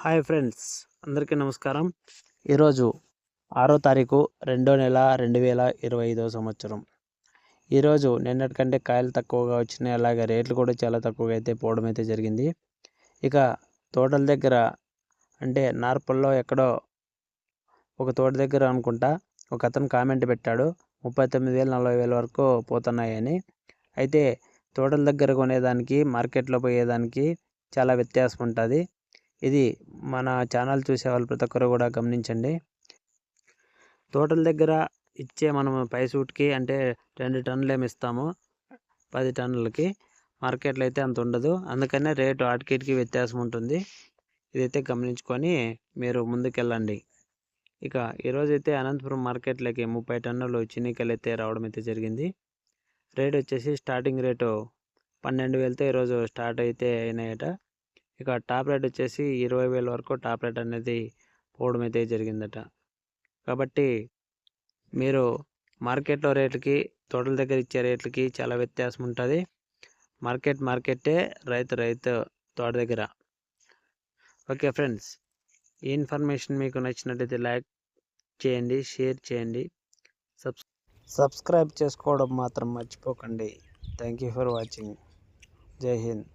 Hi friends అందరికీ నమస్కారం. ఈరోజు ఆరో తారీఖు రెండో నెల రెండు వేల ఇరవై ఐదో సంవత్సరం. ఈరోజు నిన్నటికంటే కాయలు తక్కువగా వచ్చినాయి. అలాగే రేట్లు కూడా చాలా తక్కువగా అయితే పోవడం అయితే జరిగింది. ఇక తోటల దగ్గర అంటే నార్పల్లో ఎక్కడో ఒక తోట దగ్గర అనుకుంటా ఒక అతను కామెంట్ పెట్టాడు. ముప్పై తొమ్మిది వేలు నలభై వేల వరకు పోతున్నాయని అయితే తోటల దగ్గర కొనేదానికి మార్కెట్లో పోయేదానికి చాలా వ్యత్యాసం ఉంటుంది. ఇది మన ఛానల్ చూసే వాళ్ళు ప్రతి ఒక్కరు కూడా గమనించండి. తోటల దగ్గర ఇచ్చే మనం పై సూట్కి అంటే రెండు టన్నులు ఏమి ఇస్తాము? పది టన్నులకి. మార్కెట్లో అయితే అంత ఉండదు. అందుకనే రేటు ఆటికిటికి వ్యత్యాసం ఉంటుంది. ఇదైతే గమనించుకొని మీరు ముందుకెళ్ళండి. ఇక ఈరోజైతే అనంతపురం మార్కెట్లోకి ముప్పై టన్నులు చిన్నికలు అయితే రావడం అయితే జరిగింది. రేట్ వచ్చేసి స్టార్టింగ్ రేటు పన్నెండు వేలతో ఈరోజు స్టార్ట్ అయితే అయినాయట. ఇక టాప్ రేట్ వచ్చేసి ఇరవై వేల వరకు టాప్ రేట్ అనేది పోవడం అయితే జరిగిందట. కాబట్టి మీరు మార్కెట్లో రేట్లకి తోటల దగ్గర ఇచ్చే రేట్లకి చాలా వ్యత్యాసం ఉంటుంది. మార్కెట్ మార్కెటే రైతు రైతు తోట దగ్గర. ఓకే ఫ్రెండ్స్ ఈ ఇన్ఫర్మేషన్ మీకు నచ్చినట్టయితే లైక్ చేయండి షేర్ చేయండి. సబ్స్ సబ్స్క్రైబ్ చేసుకోవడం మాత్రం మర్చిపోకండి. Thank you for watching. Jai Hind.